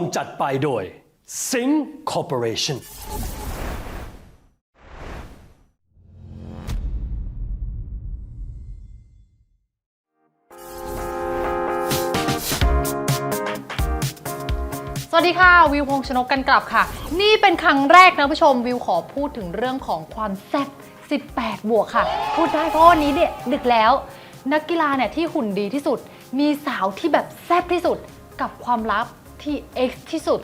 มจัดไปโดย Sing Corporation สวัสดีค่ะ วิวพงษ์ชนกกันกลับค่ะ นี่เป็นครั้งแรกนะผู้ชมวิวขอพูดถึงเรื่องของความแซ่บ18 บวกค่ะ พูดได้เพราะวันนี้เนี่ยดึกแล้ว นักกีฬาเนี่ยที่หุ่นดีที่สุด มีสาวที่แบบแซ่บที่สุดกับความลับ ที่ X ที่สุด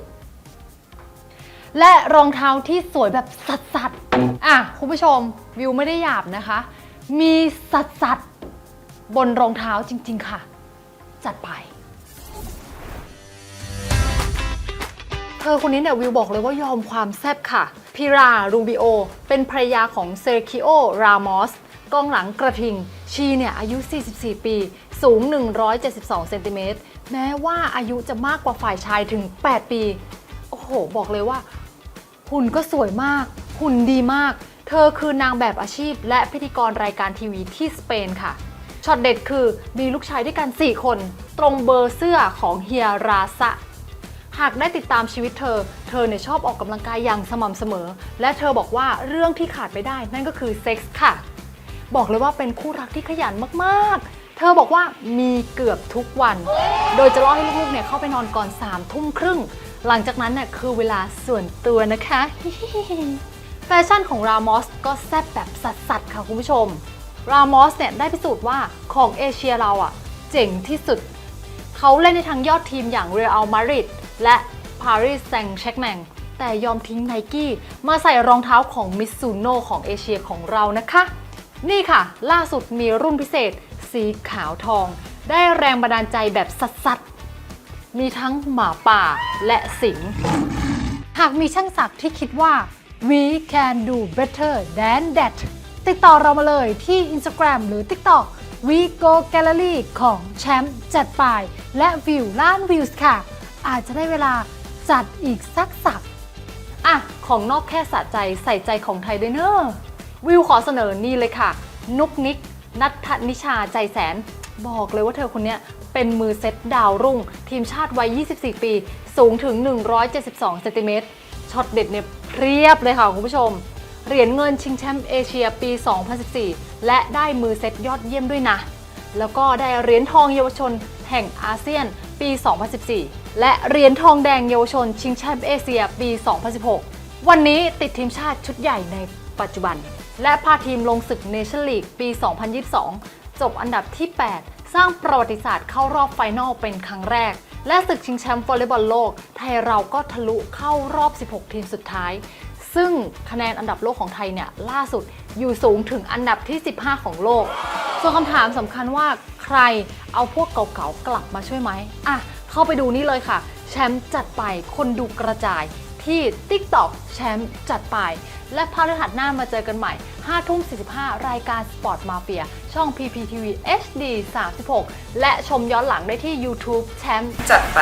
และรองเท้าที่สวยแบบสัดสัดๆอะ คุณผู้ชมวิวไม่ได้หยาบนะคะ มีสัดสัดๆบนรองเท้าจริง ๆ ค่ะ จัดไป เธอคนนี้เนี่ยวิวบอกเลยว่ายอมความแซ่บค่ะ พิรารูบิโอ เป็นภรรยาของเซร์คิโอ รามอสกองหลังกระทิง ชีเนี่ยอายุ 44 ปี สูง 172 เซนติเมตร แม้ว่าอายุจะมากกว่าฝ่ายชายถึง 8 ปี โอ้โห บอกเลยว่า หุ่นก็สวยมาก หุ่นดีมาก เธอคือนางแบบอาชีพ และพิธีกรรายการทีวีที่สเปนค่ะ ช็อตเด็ดคือมีลูกชายด้วยกัน 4 คน ตรงเบอร์เสื้อของเฮียราซะหากได้ติดตามชีวิตเธอ เธอเนี่ยชอบออกกำลังกายอย่างสม่ำเสมอ และเธอบอกว่าเรื่องที่ขาดไม่ได้นั่นก็คือเซ็กส์ค่ะ บอกเลยว่าเป็นคู่รักที่ขยันมากๆ เธอบอกว่ามีเกือบทุกวัน โดยจะล่อให้ลูกๆเนี่ยเข้าไปนอนก่อน3ามทุ่มครึ่ง หลังจากนั้นเนี่ยคือเวลาส่วนตัวนะคะ แฟชั่นของรามอสก็แซ่บแบบสัดๆค่ะคุณผู้ชม รามอสเนี่ยได้พิสูจน์ว่าของเอเชียเราอะเจ๋งที่สุด เขาเล่นในทั้งยอดทีมอย่างเรอัลมาดริดและ Paris Saint-Germain แต่ยอมทิ้งไนกี้มาใส่รองเท้าของมิ z ซูโนของเอเชียของเรานะคะ นี่ค่ะ ล่าสุดมีรุ่นพิเศษ สีขาวทอง ได้แรงบันดาลใจแบบสัดๆ มีทั้งหมาป่าและสิง หากมีช่างศักดิ์ที่คิดว่า we can do better than that ติดต่อเรามาเลยที่ Instagram หรือ TikTok we go gallery ของแชมป์จัดไปและวิวล้านวิวส์ค่ะ อาจจะได้เวลาจัดอีกสักสักอะ ของนอกแค่สะใจใส่ใจของไทยด้วยเนอะวิวขอเสนอนี่เลยค่ะ นุกนิก นัทธนิชาใจแสน บอกเลยว่าเธอคนนี้เป็นมือเซตดาวรุ่ง ทีมชาติวัย 24 ปี สูงถึง 172เซนติเมตรช็อตเด็ดเนี่ยเพียบเลยค่ะคุณผู้ชม เหรียญเงินชิงแชมป์เอเชียปี 2014 และได้มือเซตยอดเยี่ยมด้วยนะ แล้วก็ได้เหรียญทองเยาวชนแห่งอาเซียนปี 2014 และเหรียญทองแดงเยาวชนชิงแชมป์เอเชียปี 2016 วันนี้ติดทีมชาติชุดใหญ่ในปัจจุบัน และพาทีมลงศึกเนชั่นลีกปี 2022 จบอันดับที่ 8 สร้างประวัติศาสตร์เข้ารอบไฟนอลเป็นครั้งแรก และศึกชิงแชมป์วอลเลย์บอลโลก ไทยเราก็ทะลุเข้ารอบ 16 ทีมสุดท้าย ซึ่งคะแนนอันดับโลกของไทยเนี่ยล่าสุดอยู่สูงถึงอันดับที่ 15 ของโลก ส่วนคำถามสำคัญว่าใครเอาพวกเก่าๆกลับมาช่วยไหมอะเข้าไปดูนี่เลยค่ะ แชมป์จัดไปคนดูกระจาย ที่ TikTok แชมป์จัดไป และพฤหัสหน้ามาเจอกันใหม่5ทุ่ม45 รายการ Sport Mafia ช่อง PPTV HD 36 และชมย้อนหลังได้ที่ YouTube แชมป์จัดไป